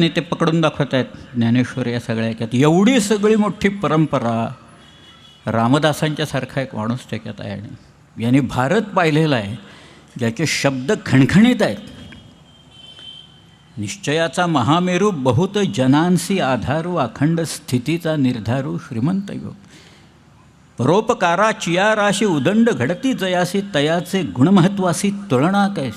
प्रयत्न ते पकडून दाखवत आहेत. ज्ञानेश्वर या सगळ्या याच्यात एवढी सगळी मोठी परंपरा रामदासांच्यासारखा एक माणूस त्याच्यात आहे आणि यांनी भारत पाहिलेला आहे ज्याचे शब्द खणखणीत आहेत. निश्चयाचा महामेरू बहुत जनांसी आधारू अखंड स्थितीचा निर्धारू श्रीमंत योग परोपकारा चियाराशी उदंड घडती जयासी तयाचे गुणमहत्वासी तुलना कैस?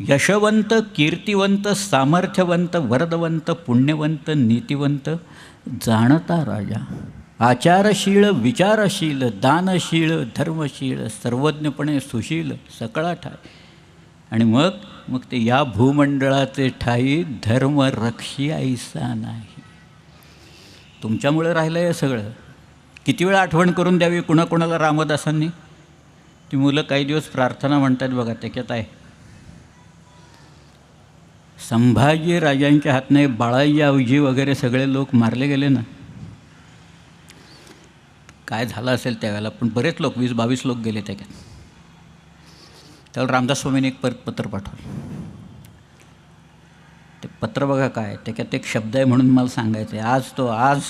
यशवंत कीर्तिवंत सामर्थ्यवंत वरदवंत पुण्यवंत नीतिवंत जाणता राजा आचारशील विचारशील दानशील धर्मशील सर्वज्ञपणे सुशील सकळा ठाय आणि मग मग ते या भूमंडळाचे ठाई धर्मरक्षी ऐसा नाही. तुमच्यामुळे राहिलं आहे सगळं. किती वेळा आठवण करून द्यावी कुणाकुणाला रामदासांनी? ती मुलं काही दिवस प्रार्थना म्हणतात बघा त्याच्यात आहे संभाजी राजांच्या हातने बाळाजी आवजी वगैरे सगळे लोक मारले गेले ना. काय झालं असेल त्यावेळेला पण बरेच लोक वीस बावीस लोक गेले त्याच्यात त्यावेळेला रामदास स्वामींनी एक परत पत्र पाठवलं. ते पत्र बघा काय त्याच्यात एक शब्द आहे म्हणून मला सांगायचं आहे. आज तो आज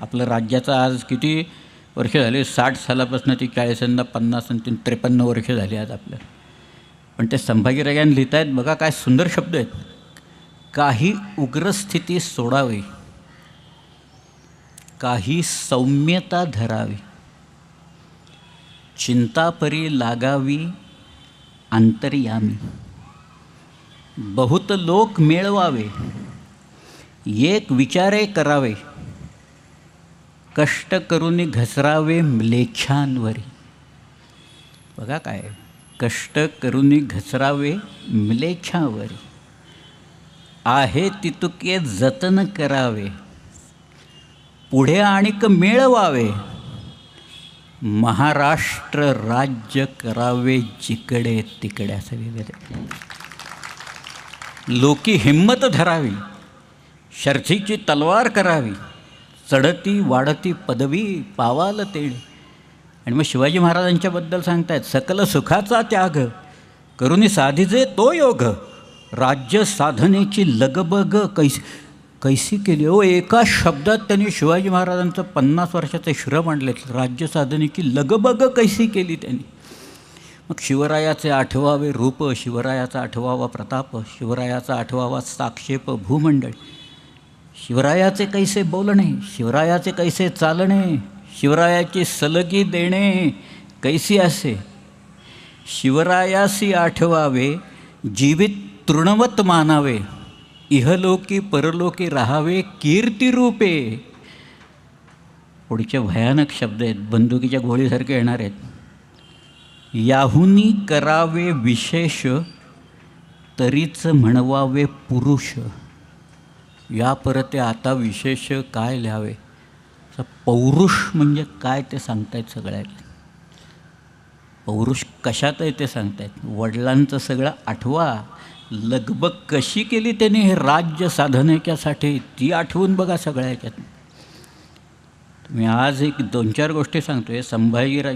आपलं राज्याचा आज किती वर्ष झाली? साठ सालापासून ती चाळीसांना पन्नास आणि तीन त्रेपन्न वर्ष झाली आज आपल्या पण ते संभाजीराजांनी लिहित आहेत बघा काय सुंदर शब्द आहेत. काही उग्रस्थिती सोडावी. काही सौम्यता धरावी. चिंतापरी लागावी अंतर्यामी. बहुत लोक मिळवावे. एक विचारे करावे. कष्ट करून घसरावे म्लेच्छांवरी बघा काय कष्ट करून घसरावे म्लेच्छावरी आहे तितुके जतन करावे. पुढे आणिक मिळवावे. महाराष्ट्र राज्य करावे जिकडे तिकडे असं वगैरे लोकी हिंमत धरावी. शर्थीची तलवार करावी. चढती वाढती पदवी पावाल तेढ. आणि मग शिवाजी महाराजांच्याबद्दल सांगतायत सकल सुखाचा त्याग. करुणी साधीचे तो योग. राज्य साधनेची लगबग कैसी कैसी केली? हो एका शब्दात त्यांनी शिवाजी महाराजांचं पन्नास वर्षाचं श्र मांडले राज्य साधनेची लगबग कैसी केली त्यांनी? मग शिवरायाचे आठवावे रूप शिवरायाचा आठवावा प्रताप शिवरायाचा आठवावा साक्षेप भूमंडळ. शिवरायाचे कैसे बोलणे? शिवरायाचे कैसे चालणे? शिवरायाची सलगी देणे कैसी असे? शिवरायासी आठवावे जीवित तृणवत मानावे इहलोकी परलोकी राहावे कीर्तिरूपे पुढचे भयानक शब्द आहेत बंदुकीच्या गोळीसारखे येणार आहेत. याहुनी करावे विशेष तरीच म्हणवावे पुरुष. या परते आता विशेष काय लिहावे? पौरुष म्हणजे काय ते सांगतायत सगळ्यात. पौरुष कशात आहे ते सांगतायत. वडिलांचं सगळं आठवा. लगबग कशी केली त्यांनी हे राज्य साधनेच्यासाठी ती आठवून बघा सगळ्या ह्याच्यात मी आज एक दोन चार गोष्टी सांगतो आहे संभाजीराजे